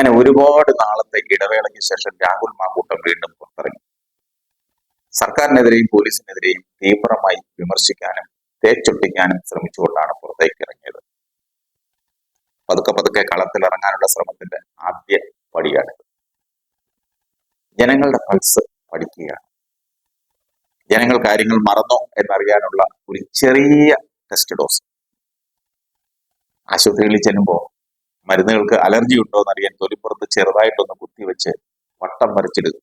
അങ്ങനെ ഒരുപാട് നാളത്തെ ഇടവേളയ്ക്ക് ശേഷം രാഹുൽ മാക്കൂട്ടം വീണ്ടും പുറത്തിറങ്ങി. സർക്കാരിനെതിരെയും പോലീസിനെതിരെയും തീവ്രമായി വിമർശിക്കാനും തേച്ചൊട്ടിക്കാനും ശ്രമിച്ചുകൊണ്ടാണ് പുറത്തേക്ക് ഇറങ്ങിയത്. പതുക്കെ പതുക്കെ കളത്തിലിറങ്ങാനുള്ള ശ്രമത്തിന്റെ ആദ്യ പടിയാണിത്. ജനങ്ങളുടെ പൾസ് പഠിക്കുകയാണ്. ജനങ്ങൾ കാര്യങ്ങൾ മറന്നോ എന്നറിയാനുള്ള ഒരു ചെറിയ ടെസ്റ്റ് ഡോസ് ആശുപത്രികളിൽ ചെല്ലുമ്പോൾ മരുന്നുകൾക്ക് അലർജി ഉണ്ടോ എന്ന് അറിയാൻ തൊലിപ്പുറത്ത് ചെറുതായിട്ടൊന്ന് കുത്തിവെച്ച് വട്ടം വരച്ചിടുക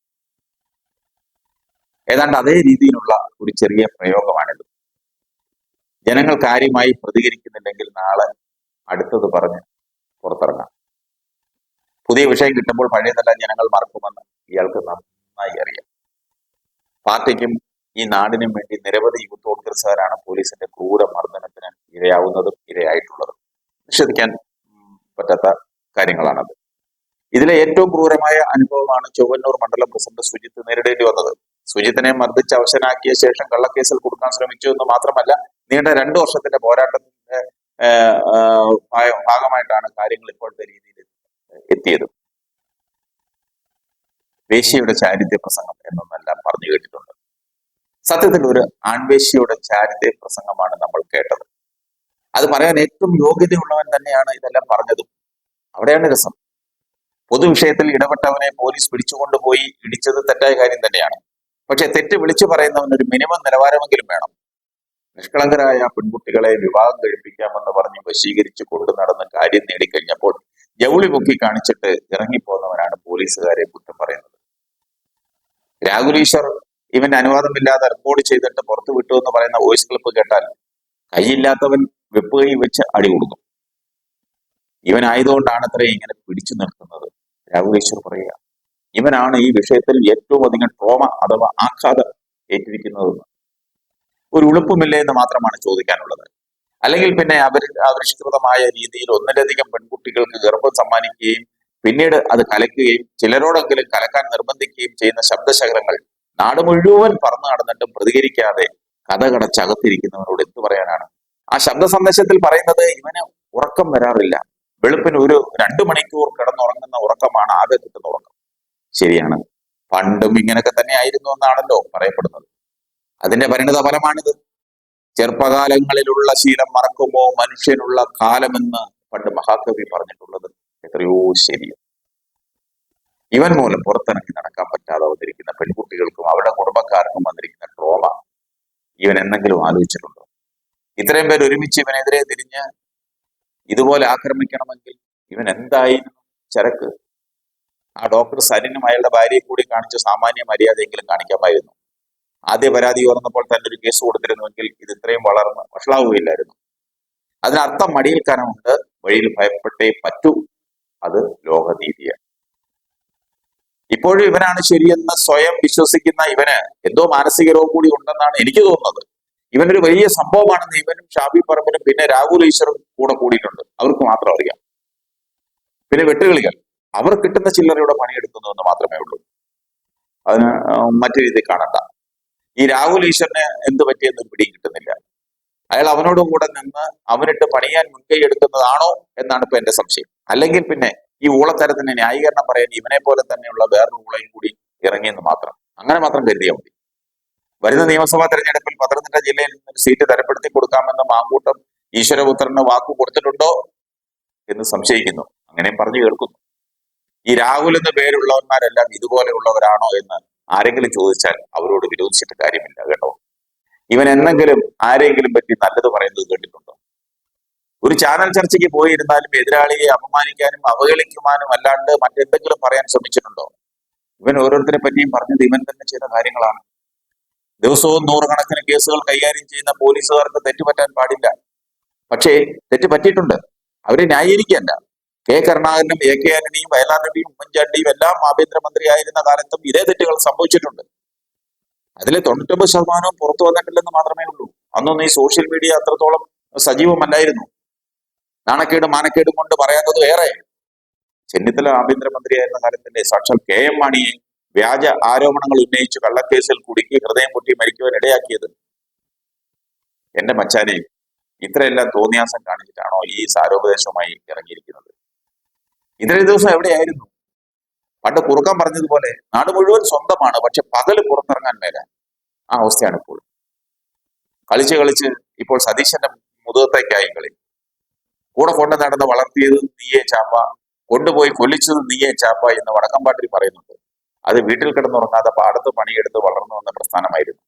ഏതാണ്ട് അതേ രീതിയിലുള്ള ഒരു ചെറിയ പ്രയോഗമാണിത്. ജനങ്ങൾ കാര്യമായി പ്രതികരിക്കുന്നില്ലെങ്കിൽ നാളെ അടുത്തത് പറഞ്ഞ് പുറത്തിറങ്ങാം. പുതിയ വിഷയം കിട്ടുമ്പോൾ പഴയതെല്ലാം ജനങ്ങൾ മറക്കുമെന്ന് ഇയാൾക്ക് നന്നായി അറിയാം. പാർട്ടിക്കും ഈ നാടിനും വേണ്ടി നിരവധി യൂത്ത് കോൺഗ്രസ്സുകാരാണ് പോലീസിന്റെ ക്രൂര മർദ്ദനത്തിന് ഇരയാവുന്നതും ഇരയായിട്ടുള്ളതും. നിഷേധിക്കാൻ പറ്റാത്ത കാര്യങ്ങളാണത്. ഇതിലെ ഏറ്റവും ക്രൂരമായ അനുഭവമാണ് ചൊവ്വന്നൂർ മണ്ഡലം പ്രസിഡന്റ് സുജിത്ത് നേരിടേണ്ടി വന്നത്. സുജിത്തിനെ മർദ്ദിച്ച് അവശനാക്കിയ ശേഷം കള്ളക്കേസിൽ കൊടുക്കാൻ ശ്രമിച്ചു എന്ന് മാത്രമല്ല നീണ്ട രണ്ടു വർഷത്തിന്റെ പോരാട്ടത്തിന്റെ ഭാഗമായിട്ടാണ് കാര്യങ്ങൾ ഇപ്പോഴത്തെ രീതിയിൽ എത്തിയത്. വേശ്യയുടെ ചാരിത്യ പ്രസംഗം എന്നൊന്നെല്ലാം പറഞ്ഞു കേട്ടിട്ടുണ്ട്. സത്യത്തിൽ ഒരു ആൺവേശ്യയുടെ ചാരിത്യ പ്രസംഗമാണ് നമ്മൾ കേട്ടത്. അത് പറയാൻ ഏറ്റവും യോഗ്യതയുള്ളവൻ തന്നെയാണ് ഇതെല്ലാം പറഞ്ഞതും. അവിടെയാണ് രസം. പൊതുവിഷയത്തിൽ ഇടപെട്ടവനെ പോലീസ് പിടിച്ചുകൊണ്ടുപോയി ഇടിച്ചത് തെറ്റായ കാര്യം തന്നെയാണ്. പക്ഷെ തെറ്റ് വിളിച്ചു പറയുന്നവൻ ഒരു മിനിമം നിലവാരമെങ്കിലും വേണം. നിഷ്കളങ്കരായ പെൺകുട്ടികളെ വിവാഹം കഴിപ്പിക്കാമെന്ന് പറഞ്ഞ് വശീകരിച്ച് കൊണ്ടു നടന്ന് കാര്യം നേടിക്കഴിഞ്ഞപ്പോൾ ജൗളി പൊക്കി കാണിച്ചിട്ട് ഇറങ്ങിപ്പോന്നവനാണ് പോലീസുകാരെ കുറ്റം പറയുന്നത്. രാഹുൽ ഇവന്റെ അനുവാദമില്ലാതെ റെക്കോർഡ് ചെയ്തിട്ട് പുറത്തു വിട്ടു എന്ന് പറയുന്ന വോയിസ് ക്ലിപ്പ് കേട്ടാൽ കൈയില്ലാത്തവൻ വെപ്പ് കൈ വെച്ച് അടി കൊടുക്കും. ഇവനായതുകൊണ്ടാണ് അത്ര ഇങ്ങനെ പിടിച്ചു നിർത്തുന്നത്. രാഹുൽ ഈശ്വർ പറയുക ഇവനാണ് ഈ വിഷയത്തിൽ ഏറ്റവും അധികം ട്രോമ അഥവാ ആഘാതം ഏറ്റിരിക്കുന്നതെന്ന് ഒരു ഉളുപ്പുമില്ലേ എന്ന് മാത്രമാണ് ചോദിക്കാനുള്ളത്. അല്ലെങ്കിൽ പിന്നെ അവർ ആവിഷ്കൃതമായ രീതിയിൽ ഒന്നിലധികം പെൺകുട്ടികൾക്ക് ഗർഭം സമ്മാനിക്കുകയും പിന്നീട് അത് കലക്കുകയും ചിലരോടെങ്കിലും കലക്കാൻ നിർബന്ധിക്കുകയും ചെയ്യുന്ന ശബ്ദശകലങ്ങൾ നാട് മുഴുവൻ പറന്നു നടന്നിട്ടും പ്രതികരിക്കാതെ കഥ കടച്ചകത്തിരിക്കുന്നവരോട് എന്തു പറയാനാണ്? ആ ശബ്ദ സന്ദേശത്തിൽ പറയുന്നത് ഇവന് ഉറക്കം വരാറില്ല. വെളുപ്പിന് ഒരു രണ്ടു മണിക്കൂർ കിടന്നുറങ്ങുന്ന ഉറക്കമാണ് ആകെ കിട്ടുന്ന ഉറക്കം. ശരിയാണ്. പണ്ടും ഇങ്ങനെയൊക്കെ തന്നെ ആയിരുന്നു എന്നാണല്ലോ പറയപ്പെടുന്നത്. അതിന്റെ പരിണിത ഫലമാണിത്. ചെറുപ്പകാലങ്ങളിലുള്ള ശീലം മറക്കുമോ മനുഷ്യനുള്ള കാലമെന്ന് പണ്ട് മഹാകവി പറഞ്ഞിട്ടുള്ളത് എത്രയോ ശരിയാണ്. ഇവൻ മൂലം പുറത്തിറങ്ങി നടക്കാൻ പറ്റാതെ വന്നിരിക്കുന്ന പെൺകുട്ടികൾക്കും അവരുടെ കുടുംബക്കാർക്കും വന്നിരിക്കുന്ന ട്രോമ ഇവൻ എന്തെങ്കിലും ആലോചിച്ചിട്ടുണ്ടോ? ഇത്രയും പേർ ഒരുമിച്ച് ഇവനെതിരെ തിരിഞ്ഞ് ഇതുപോലെ ആക്രമിക്കണമെങ്കിൽ ഇവൻ എന്തായിരുന്നു? ചരക്ക്. ആ ഡോക്ടർ സരിനും അയാളുടെ ഭാര്യയെ കൂടി കാണിച്ച സാമാന്യ മര്യാദയെങ്കിലും കാണിക്കാമായിരുന്നു. ആദ്യ പരാതി ഉയർന്നപ്പോൾ തന്നെ ഒരു കേസ് കൊടുത്തിരുന്നുവെങ്കിൽ ഇത് ഇത്രയും വളർന്ന് വഷളാവുകയില്ലായിരുന്നു. അതിനർത്ഥം മടിയിൽ കനമുണ്ട് വഴിയിൽ ഭയപ്പെട്ടേ പറ്റൂ. അത് ലോകനീതിയാണ്. ഇപ്പോഴും ഇവനാണ് ശരിയെന്ന് സ്വയം വിശ്വസിക്കുന്ന ഇവന് എന്തോ മാനസിക രോഗം കൂടി ഉണ്ടെന്നാണ് എനിക്ക് തോന്നുന്നത്. ഇവനൊരു വലിയ സംഭവമാണെന്ന് ഇവനും ഷാബി പറമ്പിനും പിന്നെ രാഹുൽ ഈശ്വറും കൂടെ കൂടിയിട്ടുണ്ട്. അവർക്ക് മാത്രം അറിയാം. പിന്നെ വെട്ടുകളികൾ. അവർ കിട്ടുന്ന ചില്ലറയുടെ പണിയെടുക്കുന്നു എന്ന് മാത്രമേ ഉള്ളൂ. അതിന് മറ്റു രീതിയിൽ കാണണ്ട. ഈ രാഹുൽ ഈശ്വറിന് എന്ത് പറ്റിയെന്ന് പിടി പിടിയും കിട്ടുന്നില്ല. അയാൾ അവനോടും കൂടെ നിന്ന് അവനിട്ട് പണിയാൻ മുൻകൈ എടുക്കുന്നതാണോ എന്നാണ് ഇപ്പൊ എന്റെ സംശയം. അല്ലെങ്കിൽ പിന്നെ ഈ ഊളത്തരത്തിന് ന്യായീകരണം പറയാൻ ഇവനെ പോലെ തന്നെയുള്ള വേറൊരു ഊളയും കൂടി ഇറങ്ങിയെന്ന് മാത്രം. അങ്ങനെ മാത്രം കരുതിയാൽ മതി. വരുന്ന നിയമസഭാ തെരഞ്ഞെടുപ്പിൽ പത്തനംതിട്ട ജില്ലയിൽ ഒരു സീറ്റ് തരപ്പെടുത്തി കൊടുക്കാമെന്ന് മാങ്കൂട്ടം ഈശ്വരപുത്രന് വാക്കു കൊടുത്തിട്ടുണ്ടോ എന്ന് സംശയിക്കുന്നു. അങ്ങനെയും പറഞ്ഞു കേൾക്കുന്നു. ഈ രാഹുൽ എന്ന പേരുള്ളവന്മാരെല്ലാം ഇതുപോലെയുള്ളവരാണോ എന്ന് ആരെങ്കിലും ചോദിച്ചാൽ അവരോട് വിരോധിച്ചിട്ട് കാര്യമില്ല കേട്ടോ. ഇവൻ എന്നെങ്കിലും ആരെങ്കിലും പറ്റി നല്ലത് പറയുന്നത് കേട്ടിട്ടുണ്ടോ? ഒരു ചാനൽ ചർച്ചയ്ക്ക് പോയിരുന്നാലും എതിരാളിയെ അപമാനിക്കാനും അവഹേളിക്കുവാനും അല്ലാണ്ട് മറ്റെന്തെങ്കിലും പറയാൻ ശ്രമിച്ചിട്ടുണ്ടോ? ഇവൻ ഓരോരുത്തരെ പറ്റിയും പറഞ്ഞത് ഇവൻ തന്നെ ചെയ്ത കാര്യങ്ങളാണ്. ദിവസവും നൂറുകണക്കിന് കേസുകൾ കൈകാര്യം ചെയ്യുന്ന പോലീസുകാർക്ക് തെറ്റുപറ്റാൻ പാടില്ല. പക്ഷേ തെറ്റ് പറ്റിയിട്ടുണ്ട് അവരെ ന്യായീകരിക്കല്ല കെ കരുണാകരനും എ കെ ആന്റണിയും വയലാർ രവിയും ഉമ്മൻചാണ്ടിയും എല്ലാം ആഭ്യന്തരമന്ത്രിയായിരുന്ന കാലത്തും ഇതേ തെറ്റുകൾ സംഭവിച്ചിട്ടുണ്ട്. അതിലെ തൊണ്ണൂറ്റൊമ്പത് ശതമാനവും പുറത്തു വന്നിട്ടില്ലെന്ന് മാത്രമേ ഉള്ളൂ. അന്നൊന്നും ഈ സോഷ്യൽ മീഡിയ അത്രത്തോളം സജീവമല്ലായിരുന്നു. നാണക്കേടും മാനക്കേടും കൊണ്ട് പറയാത്തത് വേറെ. ചെന്നിത്തല ആഭ്യന്തരമന്ത്രിയായിരുന്ന കാലത്തിന്റെ സാക്ഷാൽ കെ എം മാണിയെ വ്യാജ ആരോപണങ്ങൾ ഉന്നയിച്ച് കള്ളക്കേസിൽ കുടുക്കി ഹൃദയം പൊട്ടി മരിക്കുവാൻ ഇടയാക്കിയത് എന്റെ മച്ചാനെ. ഇത്രയെല്ലാം തോന്നിയാസം കാണിച്ചിട്ടാണോ ഈ സാരോപദേശവുമായി ഇറങ്ങിയിരിക്കുന്നത്? ഇത്രയും ദിവസം എവിടെയായിരുന്നു? പണ്ട് കുറുക്കാൻ പറഞ്ഞതുപോലെ നാട് മുഴുവൻ സ്വന്തമാണ് പക്ഷെ പകൽ പുറത്തിറങ്ങാൻ മേല. ആ അവസ്ഥയാണ് ഇപ്പോൾ. കളിച്ച് കളിച്ച് ഇപ്പോൾ സതീശന്റെ മുതുകത്തേക്കായി കളി. കൂടെ കൊണ്ട് നടന്ന് വളർത്തിയത് നീയേ ചാപ്പ കൊണ്ടുപോയി കൊല്ലിച്ചത് നീയേ ചാപ്പ എന്ന് വടക്കമ്പാട്ടിൽ പറയുന്നുണ്ട്. അത് വീട്ടിൽ കിടന്നുറങ്ങാതെ പാടത്ത് പണിയെടുത്ത് വളർന്നു വന്ന പ്രസ്ഥാനമായിരുന്നു.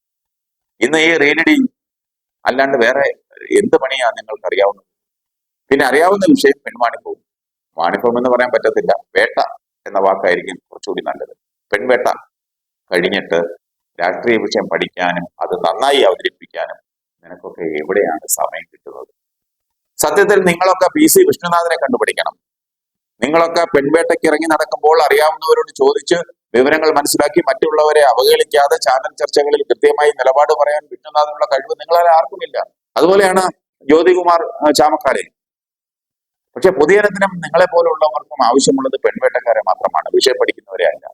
ഇന്ന് ഈ റീലടി അല്ലാണ്ട് വേറെ എന്ത് പണിയാണ് നിങ്ങൾക്ക് അറിയാവുന്നത്? പിന്നെ അറിയാവുന്ന വിഷയം പെൺവാണിപ്പവും വാണിപ്പം എന്ന് പറയാൻ പറ്റത്തില്ല. വേട്ട എന്ന വാക്കായിരിക്കും കുറച്ചുകൂടി നല്ലത്. പെൺവേട്ട കഴിഞ്ഞിട്ട് രാഷ്ട്രീയ വിഷയം പഠിക്കാനും അത് നന്നായി അവതരിപ്പിക്കാനും നിനക്കൊക്കെ എവിടെയാണ് സമയം കിട്ടുന്നത്? സത്യത്തിൽ നിങ്ങളൊക്കെ പി സി വിഷ്ണുനാഥനെ കണ്ടുപിടിക്കണം. നിങ്ങളൊക്കെ പെൺവേട്ടയ്ക്ക് ഇറങ്ങി നടക്കുമ്പോൾ അറിയാവുന്നവരോട് ചോദിച്ച് വിവരങ്ങൾ മനസ്സിലാക്കി മറ്റുള്ളവരെ അവഹേളിക്കാതെ ചാനൽ ചർച്ചകളിൽ കൃത്യമായി നിലപാട് പറയാൻ വിഷ്ണുനാഥനുള്ള കഴിവ് നിങ്ങളെ ആർക്കുമില്ല. അതുപോലെയാണ് ജ്യോതികുമാർ ചാമക്കാരെ പക്ഷെ പൊതുജനത്തിനും നിങ്ങളെ പോലുള്ളവർക്കും ആവശ്യമുള്ളത് പെൺവേട്ടക്കാരെ മാത്രമാണ്. വിഷയം പഠിക്കുന്നവരെ അല്ല.